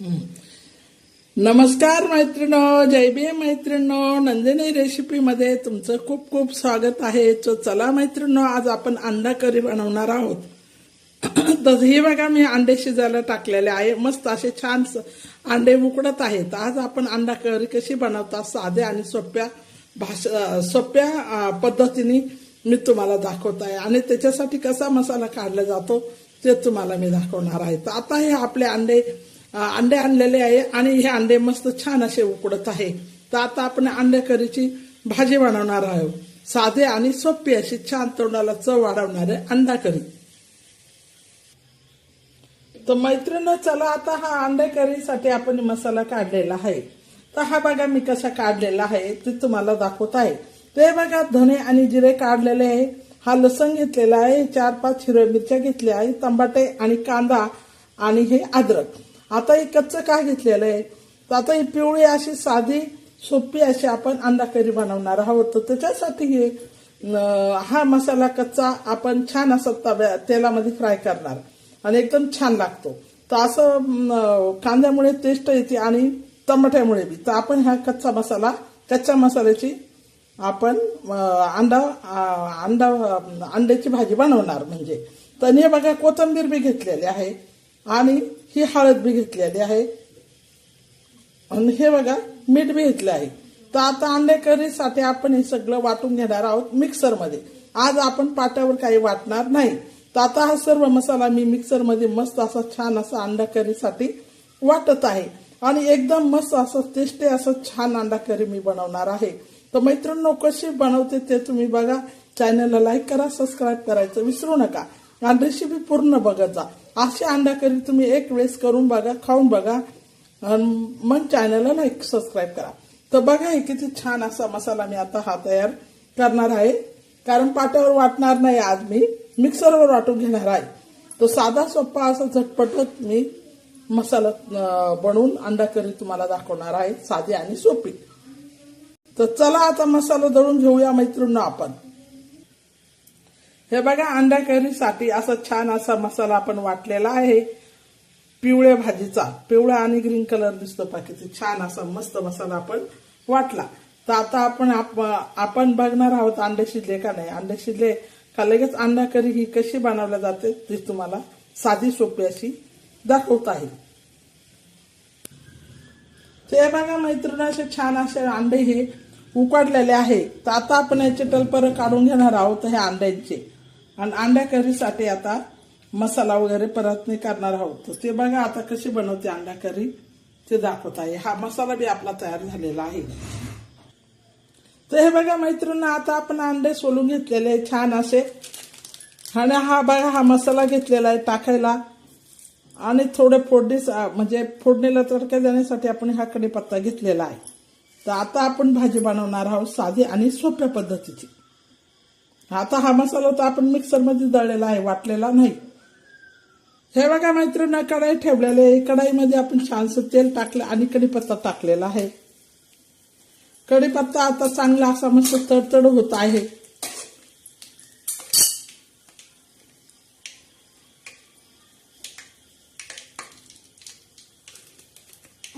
नमस्कार मैत्रिणो जय बी मैत्रिणो नंदिनी रेसिपीमध्ये तुमचं खूप खूप स्वागत आहे. तो चला मैत्रिणो आज आपण अंडा करी बनवणार आहोत. तर हे बघा मी अंडे शिजायला टाकलेले आहे. मस्त असे छान अंडे उकडत आहेत. आज आपण अंडा करी कशी बनवतात साध्या आणि सोप्या भाषा सोप्या पद्धतीने मी तुम्हाला दाखवत आहे. आणि त्याच्यासाठी कसा मसाला काढला जातो ते तुम्हाला मी दाखवणार आहे. तर आता हे आपले अंडे अंडे आणलेले आहे आणि हे अंडे मस्त छान असे उकडत आहे. तर आता आपण अंडे करीची भाजी बनवणार आहोत. साधे आणि सोपी अशी छान तोंडाला चव वाढवणारे अंडा करी. तर मैत्रिणी चला आता हा अंडे करीसाठी आपण मसाला काढलेला आहे. तर हा बघा मी कसा काढलेला आहे ते तुम्हाला दाखवत आहे. ते बघा धने आणि जिरे काढलेले आहे. हा लसण घेतलेला आहे चार पाच हिरव्या मिरच्या घेतल्या आहे तंबाटे आणि कांदा आणि हे अद्रक. आता ही कच्चं का घेतलेलं आहे? तर आता ही पिवळी अशी साधी सोपी अशी आपण अंडा करी बनवणार आहोत. तर त्याच्यासाठी हे हा मसाला कच्चा आपण छान असा तव्या तेलामध्ये फ्राय करणार. आणि एकदम छान लागतो. तर असं कांद्यामुळे टेस्ट येते आणि टमाट्यामुळे बी. तर आपण हा कच्चा मसाला कच्च्या मसाल्याची आपण अंडा अंडा अंड्याची भाजी बनवणार म्हणजे. तर हे बघा कोथिंबीर बी घेतलेली आहे. आणि ही हळद बी घेतलेली आहे. आणि हे बघा मीठ बी घेतलं आहे. तर आता अंडे करीसाठी आपण हे सगळं वाटून घेणार आहोत मिक्सरमध्ये. आज आपण पाट्यावर काही वाटणार नाही. तर आता हा सर्व मसाला मी मिक्सरमध्ये मस्त असा छान असा अंडा करीसाठी वाटत आहे. आणि एकदम मस्त असं टेस्टी असं छान अंडा करी मी बनवणार आहे. तर मैत्रिणी कशी बनवते ते तुम्ही बघा. चॅनलला लाईक करा सबस्क्राईब करायचं विसरू नका. रेसिपी पूर्ण बघत जा अशी अंडा करी तुम्ही एक वेळेस करून बघा खाऊन बघा मग चॅनलला लाईक सबस्क्राईब करा. तर बघा हे किती छान असा मसाला मी आता हा तयार करणार आहे. कारण पाट्यावर वाटणार नाही आज मी मिक्सरवर वाटून घेणार आहे. तो साधा सोप्पा असा झटपटत मी मसाला बनवून अंडा करी तुम्हाला दाखवणार आहे साधी आणि सोपी. तर चला आता मसाला दळून घेऊया मैत्रिणी आपण. हे बघा अंडा करीसाठी असा छान असा मसाला आपण वाटलेला आहे. पिवळ्या भाजीचा पिवळा आणि ग्रीन कलर दिसतो पहा छान असा मस्त मसाला आपण वाटला. तर आता आपण आप- आपण बघणार आहोत अंडे शिजले का नाही. अंडे शिजले का लगेच अंडा करी ही कशी बनवल्या जाते ती तुम्हाला साधी सोपी अशी दाखवत आहे. ते बघा मैत्रिणी असे छान असे अंडे हे उकडलेले आहे. तर आता आपण याचे टलपर काढून घेणार आहोत हे अंड्यांचे. आणि अंड्या करीसाठी आता मसाला वगैरे परतणी करणार आहोत. तर ते बघा आता कशी बनवते अंडा करी. ते दाखवत आहे. हा मसाला बी आपला तयार झालेला आहे. तर हे बघा मैत्रिणी आता आपण अंडे सोलून घेतलेले आहे छान असे. आणि हा बघा हा मसाला घेतलेला आहे टाकायला. आणि थोडे फोडणी म्हणजे फोडणीला तडका देण्यासाठी आपण हा कढीपत्ता घेतलेला आहे. तर आता आपण भाजी बनवणार आहोत साधी आणि सोप्या पद्धतीची. आता हा मसाला तर आपण मिक्सरमध्ये दळलेला आहे वाटलेला नाही. हे बघा मैत्रिणी कढाई ठेवलेले आहे. कढाईमध्ये आपण छानसं तेल टाकलं आणि कढीपत्ता टाकलेला आहे. कढीपत्ता आता चांगला असा मस्त तडतड होत आहे.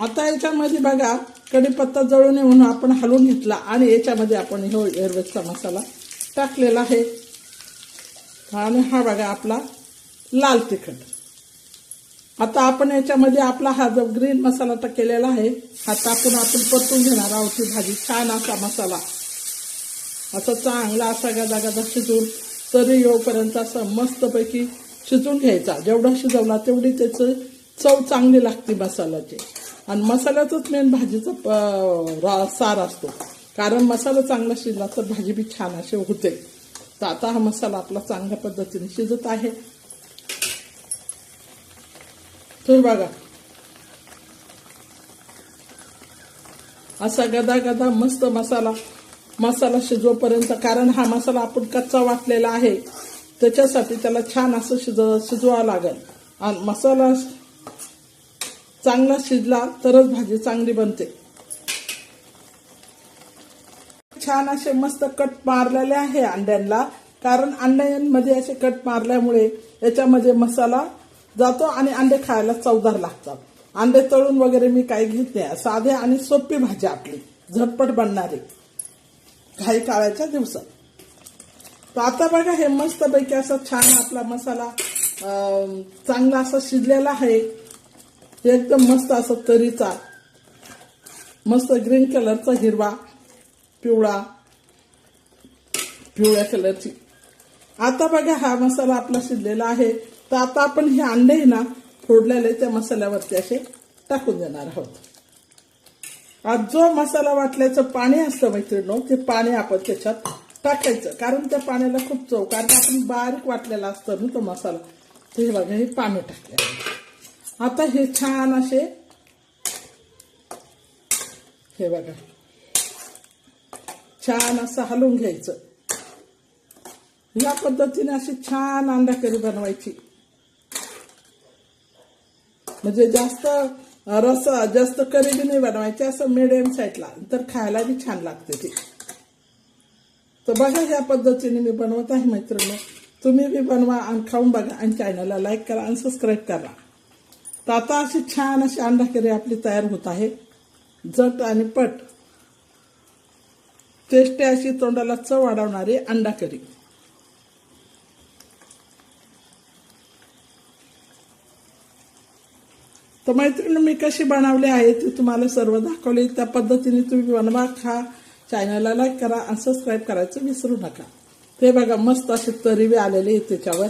आता याच्यामध्ये बघा कढीपत्ता जळून म्हणून आपण हलवून घेतला आणि याच्यामध्ये आपण हे एरवेजचा मसाला टाकलेला आहे. आणि हा बघा आपला लाल तिखट. आता आपण याच्यामध्ये आपला हा जो ग्रीन मसाला तर केलेला आहे हा टाकून आपण परतून घेणार आहोत ही भाजी. छान असा मसाला. असा चांगला असा गदा गदा शिजून तरी येऊपर्यंत असं मस्तपैकी शिजून घ्यायचा. जेवढा शिजवला तेवढी त्याचं चव चांगली लागते मसाल्याची. आणि मसाल्याचंच मेन भाजीचा प- सार असतो. कारण मसाला चांगला शिजला तर भाजी बी छान अशी होते तर आता हा मसाला आपला चांगल्या पद्धतीने शिजत आहे. तर बघा. असा गदा गदा मस्त मसाला मसाला शिजवपर्यंत कारण हा मसाला आपण कच्चा वाटलेला आहे. त्याच्यासाठी त्याला छान असं शिज शिजवावं लागेल. आणि मसाला चांगला शिजला तरच भाजी चांगली बनते. छान असे मस्त कट मारलेले आहे अंड्यांना कारण अंड्यांमध्ये असे कट मारल्यामुळे याच्यामध्ये मसाला जातो आणि अंडे खायला चवदार लागतात. अंडे तळून वगैरे मी काही घेत नाही. साधे आणि सोपी भाजी आपली. झटपट बनणारी. घाई काळाच्या दिवसात. तर आता बघा हे मस्तपैकी असं छान आपला मसाला चांगला असा शिजलेला आहे. एकदम मस्त असं तरीचा मस्त ग्रीन कलरचा हिरवा. पिवळा. पिवळ्या कलरची. आता बघा हा मसाला आपला शिजलेला आहे. तर आता आपण हे अंडे ना फोडलेले त्या मसाल्यावरती असे टाकून देणार आहोत. आज जो मसाला वाटल्याचं पाणी असतं मैत्रिणी ते पाणी आपण त्याच्यात टाकायचं. कारण त्या पाण्याला खूप चव कारण आपण बारीक वाटलेला असतं ना तो मसाला. तर हे बघा हे पाणी टाकले आता हे छान असे हे बघा. छान असं हलवून घ्यायचं. या पद्धतीने अशी छान अंडा करी बनवायची. म्हणजे जास्त रस जास्त करी नाही बनवायची असं मिडियम साईडला तर खायला बी छान लागते ती. तर बघा ह्या पद्धतीने मी बनवत आहे मैत्रिणी. तुम्ही बी बनवा आणि खाऊन बघा आणि चॅनलला लाईक करा आणि सबस्क्राईब करा. तर आता अशी छान अशी अंडा करी आपली तयार होत आहे. जट आणि पट. चेष्टे अशी तोंडाला चव वाढवणारी अंडा करी तर मैत्रिणी मी कशी बनवली आहे ती तुम्हाला सर्व दाखवली. त्या पद्धतीने तुम्ही बनवा खा. चॅनलला लाईक करा आणि सबस्क्राईब करायचं विसरू नका. ते बघा मस्त असे तरीवे आलेले आहेत त्याच्यावर.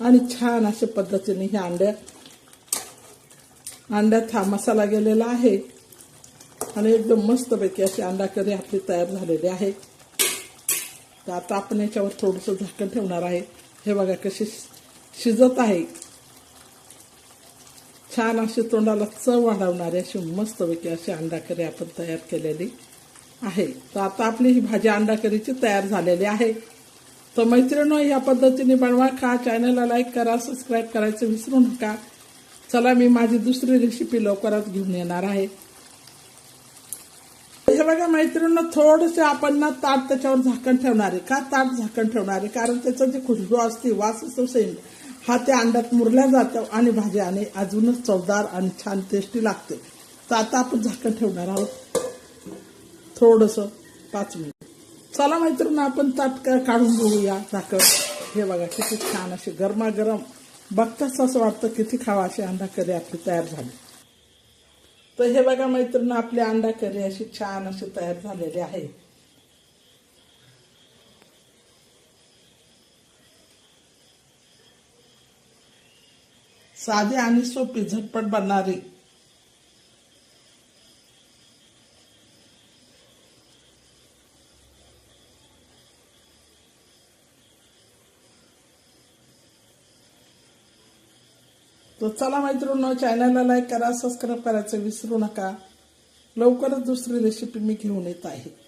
आणि छान अशा पद्धतीने हे अंड्या अंड्यात हा मसाला गेलेला आहे. आणि एकदम मस्तपैकी अशी अंडा करी आपली तयार झालेली आहे. तर आता आपण याच्यावर थोडंसं झाकण ठेवणार आहे. हे बघा कशी शिजत आहे. छान अशी तोंडाला चव वाढवणारी अशी मस्तपैकी अशी अंडा करी आपण तयार केलेली आहे. तर आता आपली ही भाजी अंडा करीची तयार झालेली आहे. तर मैत्रिणी या पद्धतीने बनवा. खा चॅनलला लाईक करा सबस्क्राईब करायचं विसरू नका. चला मी माझी दुसरी रेसिपी लवकरच घेऊन येणार आहे. बघा मैत्रिणींना थोडंसं आपण ना ताट त्याच्यावर झाकण ठेवणार. आहे का ताट झाकण ठेवणार? आहे कारण त्याचं जे खुशबू असते वास असतो सेम हा त्या अंड्यात मुरल्या जातो आणि भाजी आणि अजूनच चवदार आणि छान टेस्टी लागते. तर आता आपण झाकण ठेवणार आहोत. थोडंसं पाच मिनिट. चला मैत्रिणी आपण ताट काढून घेऊया झाकण. हे बघा किती छान असे गरमागरम. बघताच असं वाटतं किती खावा अशी अंडा कधी आपली तयार झाली. तर हे बघा मैत्रिणी आपली अंडा करी अशी छान अशी तयार झालेली आहे. साधी आणि सोपी झटपट बनणारी. तर चला मैत्रिणी चॅनलला लाईक करा सबस्क्राईब करायचं विसरू नका. लवकरच दुसरी रेसिपी मी घेऊन येत आहे.